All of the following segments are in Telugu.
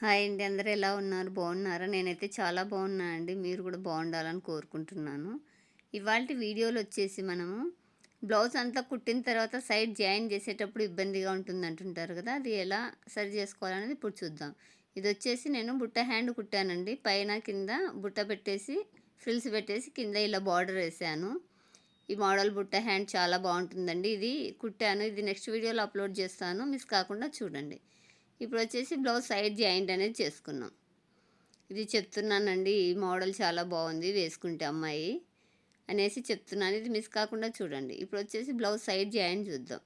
హాయ్ అండి అందరూ ఎలా ఉన్నారు? బాగున్నారా? నేనైతే చాలా బాగున్నా అండి. మీరు కూడా బాగుండాలని కోరుకుంటున్నాను. ఇవాళ వీడియోలో వచ్చేసి మనము బ్లౌజ్ అంతా కుట్టిన తర్వాత సైడ్ జాయిన్ చేసేటప్పుడు ఇబ్బందిగా ఉంటుంది అంటుంటారు కదా అది ఎలా సరి చేసుకోవాలనేది ఇప్పుడు చూద్దాం. ఇది వచ్చేసి నేను బుట్ట హ్యాండ్ కుట్టానండి. పైన కింద బుట్ట పెట్టేసి ఫ్రిల్స్ పెట్టేసి కింద ఇలా బార్డర్ వేసాను. ఈ మోడల్ బుట్ట హ్యాండ్ చాలా బాగుంటుందండి. ఇది కుట్టాను. ఇది నెక్స్ట్ వీడియోలో అప్లోడ్ చేస్తాను. మిస్ కాకుండా చూడండి. ఇప్పుడు వచ్చేసి బ్లౌజ్ సైడ్ జాయింట్ అనేది చేసుకున్నాం. ఇది చెప్తున్నానండి ఈ మోడల్ చాలా బాగుంది వేసుకుంటే అమ్మాయి అనేసి చెప్తున్నాను. ఇది మిస్ కాకుండా చూడండి. ఇప్పుడు వచ్చేసి బ్లౌజ్ సైడ్ జాయిన్ చూద్దాం.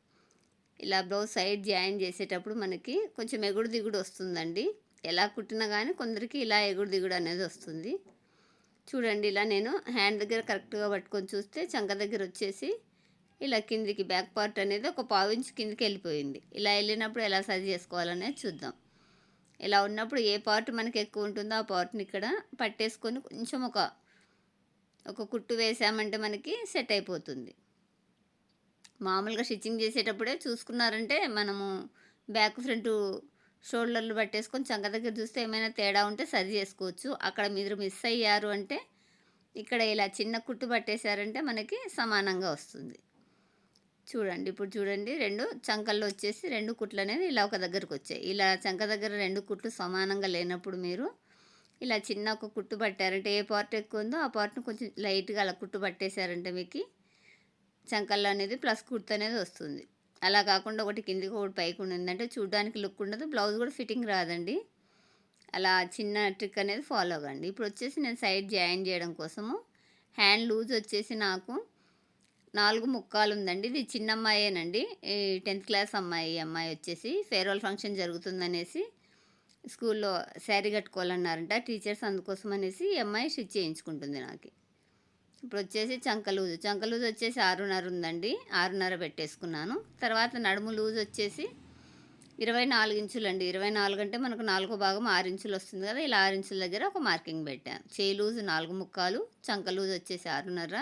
ఇలా బ్లౌజ్ సైడ్ జాయిన్ చేసేటప్పుడు మనకి కొంచెం ఎగుడు దిగుడు వస్తుందండి. ఎలా కుట్టినా కానీ కొందరికి ఇలా ఎగుడు దిగుడు అనేది వస్తుంది. చూడండి ఇలా నేను హ్యాండ్ దగ్గర కరెక్ట్గా పట్టుకొని చూస్తే చంక దగ్గర వచ్చేసి ఇలా కిందికి బ్యాక్ పార్ట్ అనేది ఒక పావు ఇంచ్ కిందికి వెళ్ళిపోయింది. ఇలా వెళ్ళినప్పుడు ఎలా సరి చేసుకోవాలనేది చూద్దాం. ఇలా ఉన్నప్పుడు ఏ పార్ట్ మనకి ఎక్కువ ఉంటుందో ఆ పార్ట్ని ఇక్కడ పట్టేసుకొని కొంచెం ఒక ఒక కుట్టు వేసామంటే మనకి సెట్ అయిపోతుంది. మామూలుగా స్టిచ్చింగ్ చేసేటప్పుడే చూసుకున్నారంటే మనము బ్యాక్ ఫ్రంట్ షోల్డర్లు పట్టేసుకొని చంక దగ్గర చూస్తే ఏమైనా తేడా ఉంటే సరి చేసుకోవచ్చు. అక్కడ మీరు మిస్ అయ్యారు అంటే ఇక్కడ ఇలా చిన్న కుట్టు పట్టేశారంటే మనకి సమానంగా వస్తుంది. చూడండి. ఇప్పుడు చూడండి రెండు చంకల్లో వచ్చేసి రెండు కుట్లు అనేది ఇలా ఒక దగ్గరకు వచ్చాయి ఇలా చంక దగ్గర రెండు కుట్లు సమానంగా లేనప్పుడు మీరు ఇలా చిన్న ఒక కుట్టు పట్టారంటే ఏ పార్ట్ ఎక్కువ ఉందో ఆ పార్ట్ను కొంచెం లైట్గా అలా కుట్టు పట్టేశారంటే మీకు చంకల్లో అనేది ప్లస్ కుర్త అనేది వస్తుంది. అలా కాకుండా ఒకటి కిందికి ఒకటి పైకి ఉండిందంటే చూడడానికి లుక్ ఉండదు. బ్లౌజ్ కూడా ఫిట్టింగ్ రాదండి. అలా చిన్న ట్రిక్ అనేది ఫాలో అవ్వండి. ఇప్పుడు వచ్చేసి నేను సైడ్ జాయిన్ చేయడం కోసము హ్యాండ్ లూజ్ వచ్చేసి నాకు నాలుగు ముక్కాలు ఉందండి ఇది చిన్న అమ్మాయేనండి టెన్త్ క్లాస్ అమ్మాయి అమ్మాయి వచ్చేసి ఫేర్వెల్ ఫంక్షన్ జరుగుతుందనేసి స్కూల్లో శారీ కట్టుకోవాలన్నారంట. టీచర్స్ అందుకోసం అనేసి ఈ అమ్మాయి స్టిచ్ చేయించుకుంటుంది నాకు. ఇప్పుడు వచ్చేసి చంక లూజు. చంక లూజ్ వచ్చేసి ఆరున్నర ఉందండి. ఆరున్నర పెట్టేసుకున్నాను. తర్వాత నడుము లూజ్ వచ్చేసి ఇరవై నాలుగు ఇంచులండి. ఇరవై నాలుగు అంటే మనకు నాలుగో భాగం ఆరు ఇంచులు వస్తుంది కదా. ఇలా ఆరు ఇంచుల దగ్గర ఒక మార్కింగ్ పెట్టాను చేయి లూజు నాలుగు ముక్కాలు చంక లూజ్ వచ్చేసి ఆరున్నర.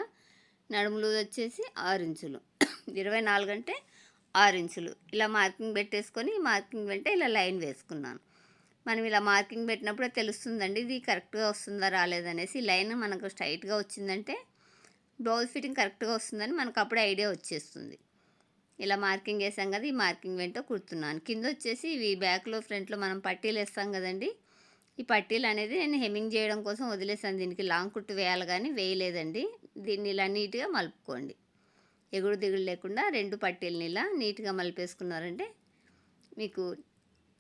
నడుములు వచ్చేసి ఆరు ఇంచులు. ఇరవై నాలుగు అంటే ఆరు ఇంచులు. ఇలా మార్కింగ్ పెట్టేసుకొని మార్కింగ్ వెంట ఇలా లైన్ వేసుకున్నాను. మనం ఇలా మార్కింగ్ పెట్టినప్పుడే తెలుస్తుందండి ఇది కరెక్ట్గా వస్తుందా రాలేదనేసి లైన్ మనకు స్ట్రైట్గా వచ్చిందంటే బ్లౌజ్ ఫిట్టింగ్ కరెక్ట్గా వస్తుందని మనకు అప్పుడే ఐడియా వచ్చేస్తుంది. ఇలా మార్కింగ్ వేసాం కదా ఈ మార్కింగ్ వెంట కుడుతున్నాను. కింద వచ్చేసి ఇవి బ్యాక్లో ఫ్రంట్లో మనం పట్టీలు వేస్తాం కదండి ఈ పట్టీలు అనేది నేను హెమ్మింగ్ చేయడం కోసం వదిలేసాను. దీనికి లాంగ్ కుట్టు వేయాలి కానీ వేయలేదండి. దీన్ని ఇలా నీట్గా మలుపుకోండి. ఎగుడు దిగుడు లేకుండా రెండు పట్టీలని ఇలా నీట్గా మలిపేసుకున్నారంటే మీకు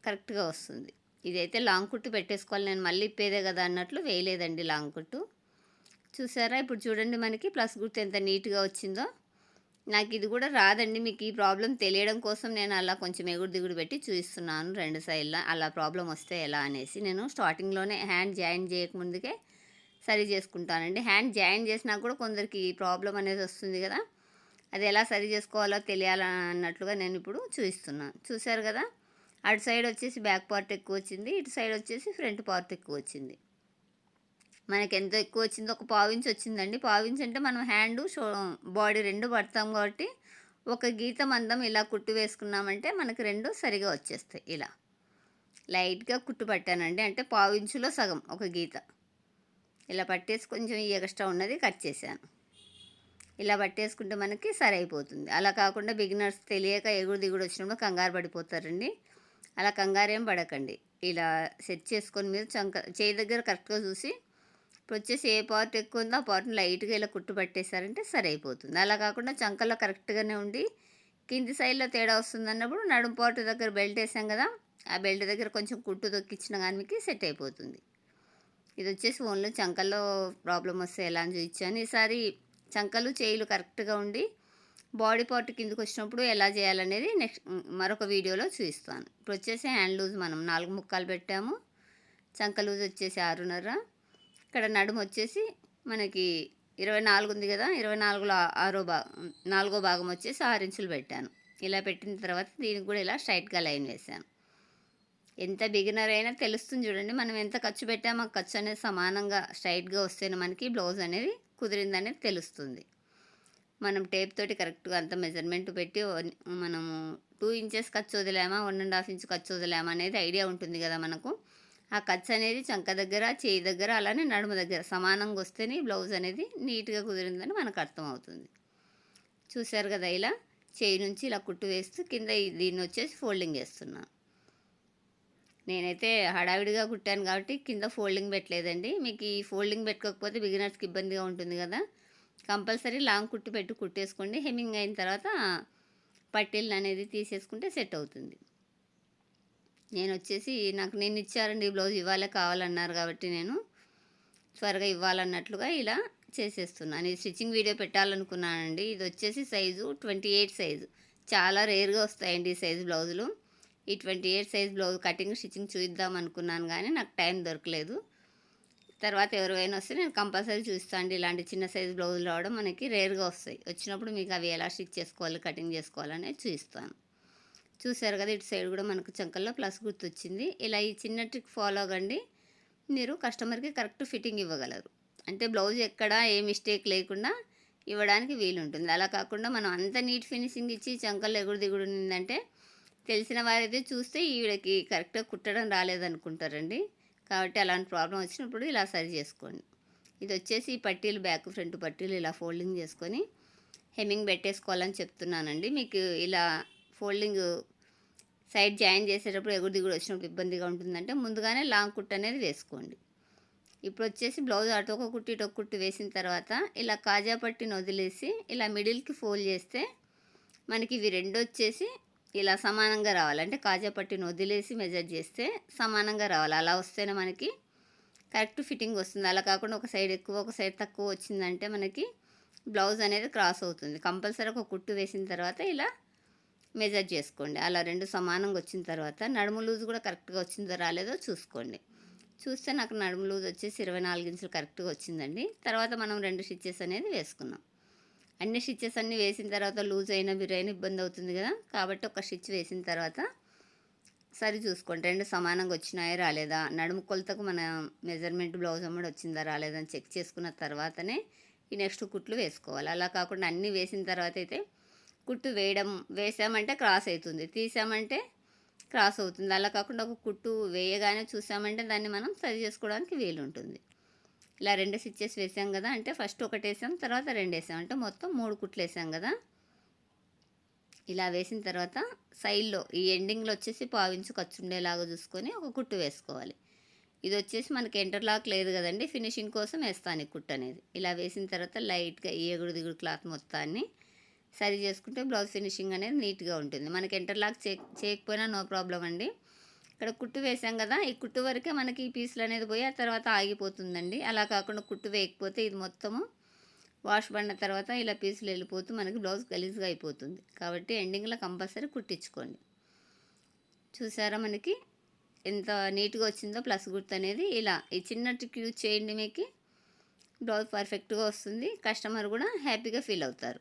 కరెక్ట్గా వస్తుంది. ఇదైతే లాంగ్ కుట్టు పెట్టేసుకోవాలి. నేను మళ్ళీ ఇప్పేదే కదా అన్నట్లు వేయలేదండి లాంగ్ కుట్టు. చూసారా? ఇప్పుడు చూడండి మనకి ప్లస్ గుర్తు ఎంత నీట్గా వచ్చిందో. నాకు ఇది కూడా రాదండి. మీకు ఈ ప్రాబ్లం తెలియడం కోసం నేను అలా కొంచెం ఎగుడు దిగుడు పెట్టి చూపిస్తున్నాను రెండు సైడ్లో. అలా ప్రాబ్లం వస్తే ఎలా అనేసి నేను స్టార్టింగ్లోనే హ్యాండ్ జాయిన్ చేయకముందుకే సరి చేసుకుంటానండి. హ్యాండ్ జాయిన్ చేసినా కూడా కొందరికి ఈ ప్రాబ్లం అనేది వస్తుంది కదా. అది ఎలా సరి చేసుకోవాలో తెలియాలన్నట్లుగా నేను ఇప్పుడు చూపిస్తున్నాను చూశారు కదా? అటు సైడ్ వచ్చేసి బ్యాక్ పార్ట్ ఎక్కువ వచ్చింది. ఇటు సైడ్ వచ్చేసి ఫ్రంట్ పార్ట్ ఎక్కువ వచ్చింది. మనకి ఎంత ఎక్కువ వచ్చిందో ఒక పావించి వచ్చిందండి పావించి అంటే మనం హ్యాండ్ షో బాడీ రెండు పడతాం కాబట్టి ఒక గీత మందం ఇలా కుట్టు వేసుకున్నామంటే మనకి రెండు సరిగా వచ్చేస్తాయి ఇలా. లైట్గా కుట్టు పట్టానండి. అంటే పావించులో సగం ఒక గీత. ఇలా పట్టేసి కొంచెం ఈ ఎక్స్ట్రా ఉన్నది కట్ చేశాను. ఇలా పట్టేసుకుంటే మనకి సరి అయిపోతుంది అలా కాకుండా బిగినర్స్ తెలియక ఎగుడు దిగుడు వచ్చినప్పుడు కంగారు పడిపోతారండి. అలా కంగారేం పడకండి. ఇలా సెట్ చేసుకొని మీరు చంక చేయి దగ్గర కరెక్ట్గా చూసి ఇప్పుడు వచ్చేసి ఏ పార్ట్ ఎక్కువ ఉందో ఆ పార్ట్ని లైట్గా ఇలా కుట్టు పట్టేశారంటే సరి అయిపోతుంది అలా కాకుండా చంకలో కరెక్ట్గానే ఉండి కింది సైడ్లో తేడా వస్తుంది అన్నప్పుడు నడుము పార్ట్ దగ్గర బెల్ట్ వేసాం కదా ఆ బెల్ట్ దగ్గర కొంచెం కుట్టు తొక్కిచ్చిన కానీ మీకు సెట్ అయిపోతుంది. ఇది వచ్చేసి ఓన్లీ చంకల్లో ప్రాబ్లం వస్తే ఎలా అని చూపించాను. ఈసారి చంకలు చేయిలు కరెక్ట్గా ఉండి బాడీ పార్ట్ కిందకి వచ్చినప్పుడు ఎలా చేయాలనేది నెక్స్ట్ మరొక వీడియోలో చూపిస్తాను. ఇప్పుడు వచ్చేసి హ్యాండ్ లూజ్ మనం నాలుగు ముక్కలు పెట్టాము. చంక లూజ్ వచ్చేసి ఆరున్నర. ఇక్కడ నడుము వచ్చేసి మనకి ఇరవై నాలుగు ఉంది కదా ఇరవై నాలుగులో ఆరో భాగం నాలుగో భాగం వచ్చేసి ఆరు ఇంచులు పెట్టాను. ఇలా పెట్టిన తర్వాత దీనికి కూడా ఇలా స్ట్రైట్గా లైన్ వేసాను ఎంత బిగినర్ అయినా తెలుస్తుంది చూడండి మనం ఎంత ఖర్చు పెట్టామో ఖర్చు అనేది సమానంగా స్ట్రైట్గా వస్తేనే మనకి బ్లౌజ్ అనేది కుదిరిందనేది తెలుస్తుంది. మనం టేప్ తోటి కరెక్ట్గా అంత మెజర్మెంట్ పెట్టి మనము టూ ఇంచెస్ ఖర్చు వదిలేమా వన్ అండ్ హాఫ్ ఇంచ్ ఖర్చు వదిలేమా అనేది ఐడియా ఉంటుంది కదా మనకు. ఆ ఖర్చు అనేది చంక దగ్గర చేయి దగ్గర అలానే నడుము దగ్గర సమానంగా వస్తేనే బ్లౌజ్ అనేది నీట్గా కుదిరిందని మనకు అర్థమవుతుంది. చూశారు కదా ఇలా? చేయి నుంచి ఇలా కుట్టు వేస్తూ కింద దీన్ని వచ్చేసి ఫోల్డింగ్ వేస్తున్నాను నేనైతే హడావిడిగా కుట్టాను కాబట్టి కింద ఫోల్డింగ్ పెట్టలేదండి. మీకు ఈ ఫోల్డింగ్ పెట్టుకోకపోతే బిగినర్స్కి ఇబ్బందిగా ఉంటుంది కదా? కంపల్సరీ లాంగ్ కుట్టు పెట్టి కుట్టేసుకోండి. హెమ్మింగ్ అయిన తర్వాత పట్టీలు అనేది తీసేసుకుంటే సెట్ అవుతుంది. నేను వచ్చేసి నాకు నేను ఇచ్చారండి బ్లౌజ్ ఇవ్వాలే కావాలన్నారు కాబట్టి నేను త్వరగా ఇవ్వాలన్నట్లుగా ఇలా చేసేస్తున్నాను ఇది స్టిచ్చింగ్ వీడియో పెట్టాలనుకున్నానండి. ఇది వచ్చేసి సైజు ట్వంటీ ఎయిట్ సైజు. చాలా రేర్గా వస్తాయండి ఈ సైజు బ్లౌజులు. ఈ twenty eight size blouse cutting stitching చూద్దాం అనుకున్నాను కానీ నాకు టైం దొరకలేదు. తర్వాత ఎవరైనా వస్తే నేను కంపల్సరీ చూస్తాను అండి. ఇలాంటి చిన్న సైజు బ్లౌజులు రావడం మనకి రేర్గా వస్తాయి. వచ్చినప్పుడు మీకు అవి ఎలా స్టిచ్ చేసుకోవాలి కటింగ్ చేసుకోవాలనేది చూస్తాను చూసారు కదా ఇటు సైడ్ కూడా మనకు చంకల్లో ప్లస్ గుర్తు వచ్చింది ఇలా ఈ చిన్న ట్రిక్ ఫాలో అవ్వండి మీరు కస్టమర్కి కరెక్ట్ ఫిట్టింగ్ ఇవ్వగలరు. అంటే బ్లౌజ్ ఎక్కడ ఏ మిస్టేక్ లేకుండా ఇవ్వడానికి వీలుంటుంది. అలా కాకుండా మనం అంత నీట్ ఫినిషింగ్ ఇచ్చి చంకల్లో ఎగుడు దిగుడు ఉందంటే తెలిసిన వారైతే చూస్తే ఈవిడకి కరెక్ట్గా కుట్టడం రాలేదనుకుంటారండి. కాబట్టి అలాంటి ప్రాబ్లం వచ్చినప్పుడు ఇలా సరి చేసుకోండి. ఇది వచ్చేసి ఈ పట్టీలు బ్యాక్ ఫ్రంట్ పట్టీలు ఇలా ఫోల్డింగ్ చేసుకొని హెమ్మింగ్ పెట్టేసుకోవాలని చెప్తున్నానండి. మీకు ఇలా ఫోల్డింగ్ సైడ్ జాయిన్ చేసేటప్పుడు ఎగురు దిగుడు వచ్చినప్పుడు ఇబ్బందిగా ఉంటుందంటే ముందుగానే లాంగ్ కుట్ అనేది వేసుకోండి. ఇప్పుడు వచ్చేసి బ్లౌజ్ అటు ఒక కుట్టి ఇటు కుట్టి వేసిన తర్వాత ఇలా కాజా పట్టిని వదిలేసి ఇలా మిడిల్కి ఫోల్డ్ చేస్తే మనకి ఇవి రెండు వచ్చేసి ఇలా సమానంగా రావాలి. అంటే కాజా పట్టిని వదిలేసి మెజర్ చేస్తే సమానంగా రావాలి. అలా వస్తేనే మనకి కరెక్ట్ ఫిట్టింగ్ వస్తుంది. అలా కాకుండా ఒక సైడ్ ఎక్కువ ఒక సైడ్ తక్కువ వచ్చిందంటే మనకి బ్లౌజ్ అనేది క్రాస్ అవుతుంది. కంపల్సరీ ఒక కుట్టు వేసిన తర్వాత ఇలా మెజర్ చేసుకోండి. అలా రెండు సమానంగా వచ్చిన తర్వాత నడుము లూజ్ కూడా కరెక్ట్గా వచ్చిందో రాలేదో చూసుకోండి. చూస్తే నాకు నడుము లూజ్ వచ్చేసి ఇరవై నాలుగు ఇంచులు కరెక్ట్గా వచ్చిందండి. తర్వాత మనం రెండు స్టిచ్చెస్ అనేది వేసుకున్నాం అన్ని స్టిచ్చెస్ అన్నీ వేసిన తర్వాత లూజ్ అయినా బిరైనా ఇబ్బంది అవుతుంది కదా? కాబట్టి ఒక స్టిచ్ వేసిన తర్వాత సరి చూసుకోండి. రెండు సమానంగా వచ్చినాయా రాలేదా? నడుము కొలతకు మన మెజర్మెంట్ బ్లౌజ్ అమ్మడి వచ్చిందా రాలేదా అని చెక్ చేసుకున్న తర్వాతనే ఈ నెక్స్ట్ కుట్లు వేసుకోవాలి. అలా కాకుండా అన్నీ వేసిన తర్వాత అయితే కుట్టు వేయడం వేసామంటే క్రాస్ అవుతుంది. తీసామంటే క్రాస్ అవుతుంది. అలా కాకుండా ఒక కుట్టు వేయగానే చూసామంటే దాన్ని మనం సరి చేసుకోవడానికి వీలు ఉంటుంది. ఇలా రెండు స్టిచ్చెస్ వేసాం కదా అంటే ఫస్ట్ ఒకటి వేసాం తర్వాత రెండు వేసాం అంటే మొత్తం మూడు కుట్లు వేసాం కదా. ఇలా వేసిన తర్వాత సైడ్లో ఈ ఎండింగ్లో వచ్చేసి పావించు ఖర్చు ఉండేలాగా చూసుకొని ఒక కుట్టు వేసుకోవాలి. ఇది వచ్చేసి మనకి ఎంటర్లాక్ లేదు కదండి ఫినిషింగ్ కోసం వేస్తాను ఈ కుట్టు అనేది. ఇలా వేసిన తర్వాత లైట్గా ఈ ఎగుడు దిగుడు క్లాత్ మొత్తాన్ని సరి చేసుకుంటే బ్లౌజ్ ఫినిషింగ్ అనేది నీట్గా ఉంటుంది. మనకి ఎంటర్లాక్ చే చేయకపోయినా నో ప్రాబ్లం అండి. ఇక్కడ కుట్టు వేసాం కదా ఈ కుట్టు వరకే మనకి ఈ పీసులు అనేది పోయి ఆ తర్వాత ఆగిపోతుందండి. అలా కాకుండా కుట్టు వేయకపోతే ఇది మొత్తము వాష్ పడిన తర్వాత ఇలా పీసులు వెళ్ళిపోతూ మనకి బ్లౌజ్ గలీజ్గా అయిపోతుంది. కాబట్టి ఎండింగ్లో కంపల్సరీ కుట్టించుకోండి. చూసారా మనకి? ఎంత నీట్గా వచ్చిందో ప్లస్ గుర్తు అనేది ఇలా ఈ చిన్న ట్రిక్ యూజ్ చేయండి మీకు. బ్లౌజ్ పర్ఫెక్ట్గా వస్తుంది. కస్టమర్ కూడా హ్యాపీగా ఫీల్ అవుతారు.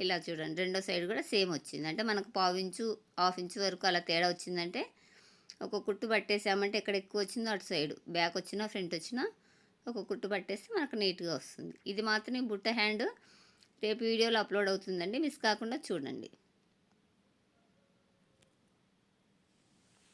ఇలా చూడండి. రెండో సైడ్ కూడా సేమ్ వచ్చింది. అంటే మనకు పావు ఇంచు హాఫ్ ఇంచు వరకు అలా తేడా వచ్చిందంటే ఒక కుట్టు పట్టేసామంటే ఎక్కడ ఎక్కువ వచ్చిందో అటు సైడ్ బ్యాక్ వచ్చినా ఫ్రంట్ వచ్చినా ఒక కుట్టు పట్టేస్తే మనకు నీట్గా వస్తుంది. ఇది మాత్రం బుట్ట హ్యాండ్ రేపు వీడియోలో అప్లోడ్ అవుతుందండి. మిస్ కాకుండా చూడండి.